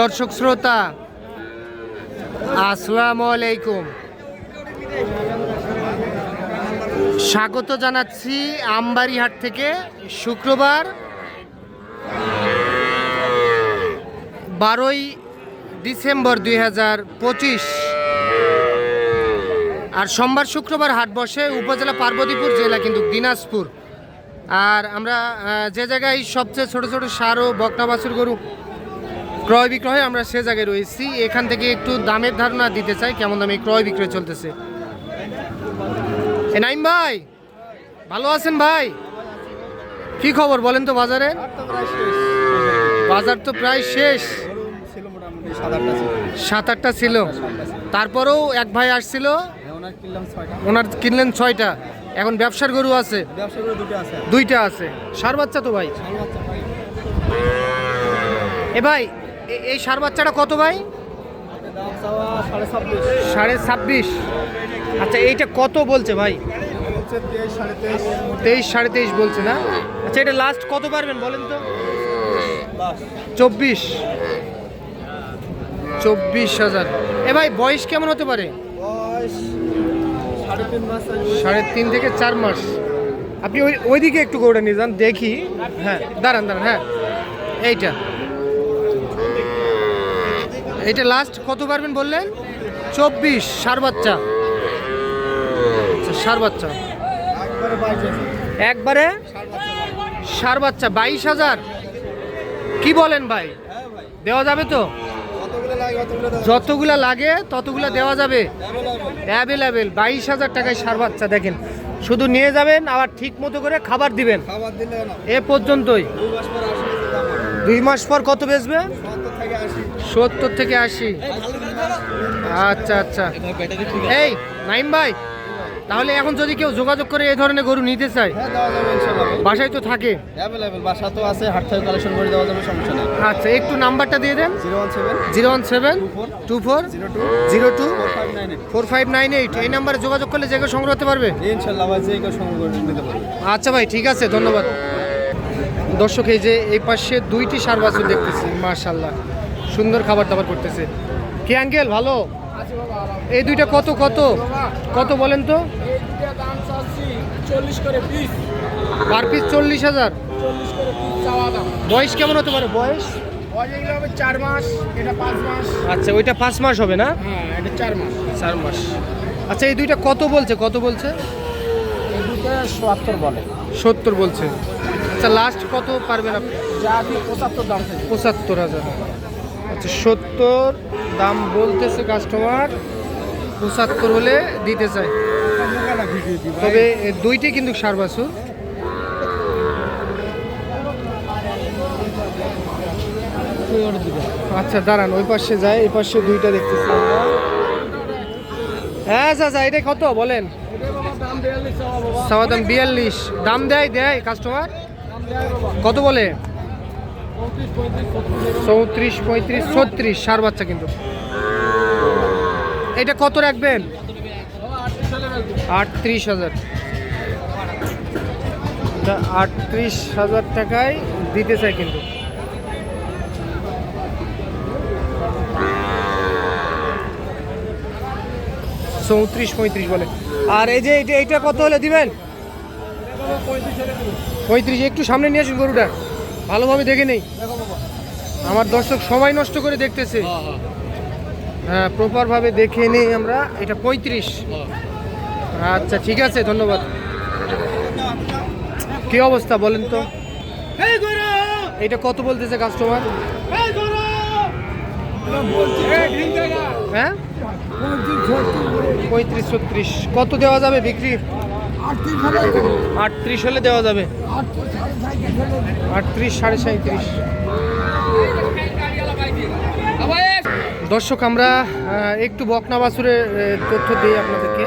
দর্শক শ্রোতা, আসসালামু আলাইকুম। স্বাগত জানাচ্ছি আমবাড়িহাট থেকে, শুক্রবার বারোই ডিসেম্বর দুই হাজার পঁচিশ। আর সোমবার, শুক্রবার হাট বসে উপজেলা পার্বতীপুর, জেলা কিন্তু দিনাজপুর। আর আমরা যে জায়গায় সবচেয়ে ছোট ছোট সার ও বকনা গরু ক্রয় বিক্রয় আমরা সে জায়গায় রয়েছি। এখান থেকে একটু দামের ধারণা দিতে চাই, কেমন দামে ক্রয় বিক্রয় চলতেছে। এ নাইম ভাই, ভালো আছেন ভাই? কি খবর বলেন তো বাজারে? বাজার তো প্রায় শেষ। সাত আটটা ছিল। তারপরেও এক ভাই আসছিল। ওনার কিনলেন ছয়টা। এখন ব্যবসার গরু আছে। দুইটা আছে। সার বাচ্চা তো ভাই। এ ভাই এই সার বাচ্চাটা কত ভাই? সাড়ে ছাব্বিশ। আচ্ছা এইটা কত বলছে ভাই? তেইশ, সাড়ে তেইশ বলছে না? আচ্ছা এটা লাস্ট কত পারবেন বলেন তো? চব্বিশ। চব্বিশ হাজার। এ ভাই, বয়স কেমন হতে পারে? সাড়ে তিন থেকে চার মাস। আপনি ওই ওইদিকে একটু গরুটা নিয়ে যান, দেখি। হ্যাঁ দাঁড়ান দাঁড়ান হ্যাঁ। এইটা। এইটা লাস্ট কত পারবেন বললেন? চব্বিশ সার বাচ্চা। আচ্ছা সার বাচ্চা। একবারে সার বাচ্চা বাইশ হাজার। কি বলেন ভাই? দেওয়া যাবে তো? যতগুলা লাগে ততগুলা দেওয়া যাবে। অ্যাভেলেবেল বাইশ হাজার টাকায় সার বাচ্চা দেখেন। শুধু নিয়ে যাবেন আবার ঠিক মতো করে খাবার দিবেন। এ পর্যন্তই। দুই মাস পর কত বেচবে? সত্তর থেকে আশি। আচ্ছা আচ্ছা। এই নাইম ভাই তাহলে এখন যদি কেউ যোগাযোগ করে এই ধরনের গরু নিতে চায় হ্যাঁ বাসায় তো থাকে। বাসা তো আছে হাট থেকে কালেকশন করে দেওয়া যাবে সমস্যা নেই। আচ্ছা একটু নাম্বারটা দিয়ে দেন। Zero one seven. Two four. Zero two. Four five nine eight. এই নাম্বারে যোগাযোগ করলে যে কেউ সংগ্রহ করতে পারবে? ইনশাল্লাহ ভাই যে কেউ সংগ্রহ করে নিতে পারবে। আচ্ছা ভাই ঠিক আছে ধন্যবাদ। দর্শক এই যে এই পাশে দুইটি সার বাছুর দেখতেছি মাশাল্লাহ সুন্দর খাবার দাবার করতেছে। কি আঙ্কেল ভালো? এই দুইটা কত কত? কত বলেন তো? পার পিস চল্লিশ হাজার। বয়স কেমন হতে পারে? বয়স? চার মাস এটা পাঁচ মাস আচ্ছা ওইটা পাঁচ মাস হবে না? হ্যাঁ এটা চার মাস। চার মাস আচ্ছা এই দুইটা কত বলছে? কত বলছে? এই দুটো সোয়াত্তর বলে। সত্তর বলছে। আচ্ছা লাস্ট কত পারবেন আপনি? যা পঁচাত্তর দাম পঁচাত্তর হাজার। আচ্ছা সত্তর, দাম বলতেছে কাস্টমার পঁচাত্তর হলে দিতে চায়। তবে দুইটি কিন্তু সার বাছুর। আচ্ছা দাঁড়ান, ওই পাশে যায় এই পাশে দুইটা দেখতেছি হ্যাঁ চাচা এটা কত বলেন? চাওয়া দাম বিয়াল্লিশ। দাম দেয় দেয় কাস্টমার কত বলে? চৌত্রিশ, পঁয়ত্রিশ, ছত্রিশ, সার বাচ্চা কিন্তু। এটা কত রাখবেন? আটত্রিশ হাজার। এটা আটত্রিশ হাজার টাকায় দিতে চাই কিন্তু। চৌত্রিশ, পঁয়ত্রিশ বলে। আর এই যে এইটা এইটা কত হলে দিবেন? পঁয়ত্রিশ, একটু সামনে নিয়ে আসুন গরুটা। ভালোভাবে দেখে নেই। আমার দর্শক সময় নষ্ট করে দেখতেছে। হ্যাঁ প্রপারভাবে দেখে নেই আমরা। এটা পঁয়ত্রিশ। আচ্ছা ঠিক আছে ধন্যবাদ। কি অবস্থা বলেন তো? এটা কত বলতেছে কাস্টমার হ্যাঁ? পঁয়ত্রিশ ছত্রিশ। কত দেওয়া যাবে বিক্রি? আটত্রিশ হলে দেওয়া যাবে। আটত্রিশ সাড়ে সাঁত্রিশ দর্শক আমরা একটু বকনা বাছুরের আহ, তথ্য দিই আপনাদেরকে।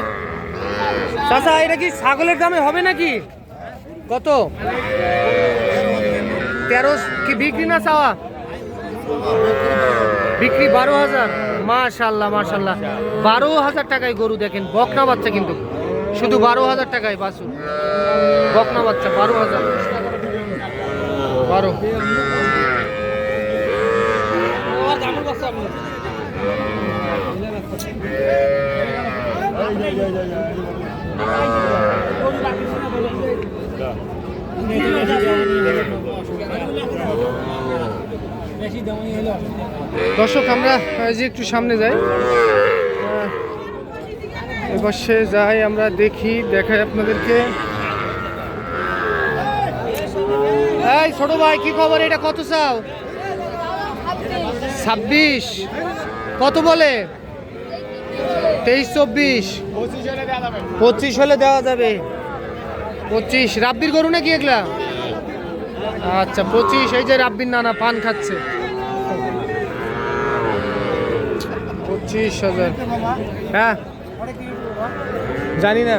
চাচা এটা কি ছাগলের দামে হবে নাকি? কত? তেরো কি বিক্রি না চাওয়া? বিক্রি বারো হাজার। মাশাল্লাহ মাশাল্লাহ। বারো হাজার টাকায় গরু দেখেন বকনা বাচ্চা কিন্তু। শুধু বারো হাজার টাকায় বাসুন বকনা বাচ্চা, বারো হাজার। বারো। দর্শক, আমরা যে একটু সামনে যাই। এপাশে যাই আমরা দেখি, দেখাই আপনাদেরকে। এই ছোট ভাই, কি খবর? এটা কত চাও? ছাব্বিশ। কত বলে? তেইশ, চব্বিশ। পঁচিশ হলে দেওয়া যাবে। পঁচিশ। রাব্বির গরু নাকি এগুলা? আচ্ছা পঁচিশ। এই যে রাব্বির নানা পান খাচ্ছে। পঁচিশ হাজার। হ্যাঁ। জানি না।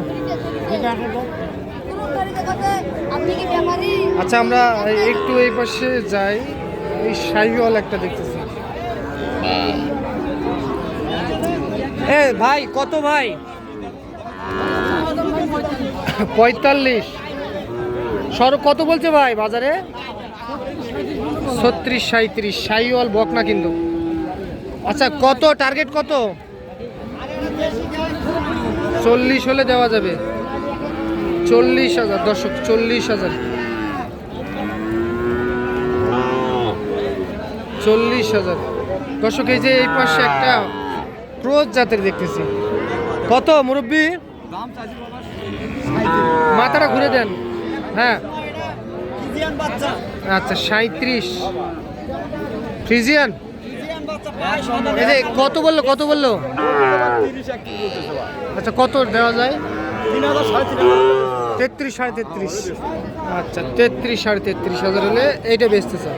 আচ্ছা আমরা একটু এই পাশে যাই। এই শাহিওয়াল একটা দেখতেছি। এ, ভাই, কত ভাই? পঁয়তাল্লিশ। সর, কত বলছে ভাই বাজারে? ছত্রিশ সাঁত্রিশ শাহিওয়াল বকনা কিন্তু। আচ্ছা কত? টার্গেট কত? চল্লিশ হলে দেওয়া যাবে। চল্লিশ হাজার, দর্শক, চল্লিশ হাজার। চল্লিশ হাজার। দর্শক, এই যে এই পাশে একটা ক্রোজ জাতের দেখতেছি। কত, মুরব্বী? মাথাটা ঘুরে দেন। হ্যাঁ। আচ্ছা সাঁত্রিশ ফ্রিজিয়ান? কত বলল কত বলল? আচ্ছা কত দেওয়া যায়? তেত্রিশ সাড়ে তেত্রিশ। আচ্ছা তেত্রিশ সাড়ে তেত্রিশ হাজার হলে এইটা বেচতে চাই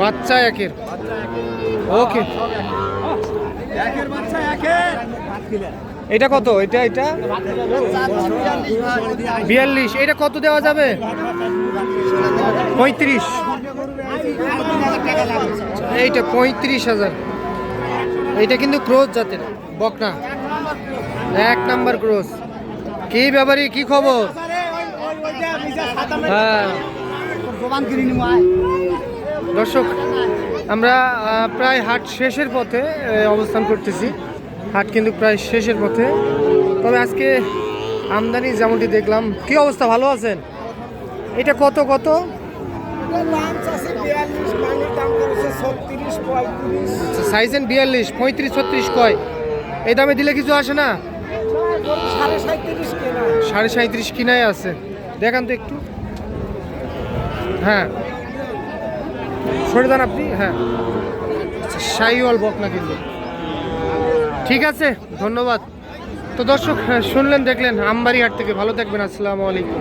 বাচ্চা একের। ওকে। এটা কত? এটা এটা? বিয়াল্লিশ। এটা কত দেওয়া যাবে? পঁয়ত্রিশ। এইটা পঁয়ত্রিশ হাজার। এইটা কিন্তু ক্রোজ জাতের। বকনা। এক নাম্বার ক্রোজ। কি ব্যাপারে, কি খবর? হ্যাঁ। দর্শক, আমরা প্রায় হাট শেষের পথে অবস্থান করতেছি। হাট কিন্তু প্রায় শেষের পথে। তবে আজকে আমদানি যেমনটি দেখলাম, কি অবস্থা? ভালো আছেন? এটা কত কত? আচ্ছা সাইজেন বিয়াল্লিশ, পঁয়ত্রিশ, ছত্রিশ কয়? এই দামে দিলে কিছু আসে না? সাড়ে সাঁত্রিশ কিনাই আছে। দেখান তো একটু। হ্যাঁ। সরে যান আপনি হ্যাঁ। আচ্ছা শাহিওয়াল বকনা কিন্তু। ঠিক আছে ধন্যবাদ। তো দর্শক শুনলেন দেখলেন আমবাড়িহাট থেকে। ভালো থাকবেন আসসালামু আলাইকুম।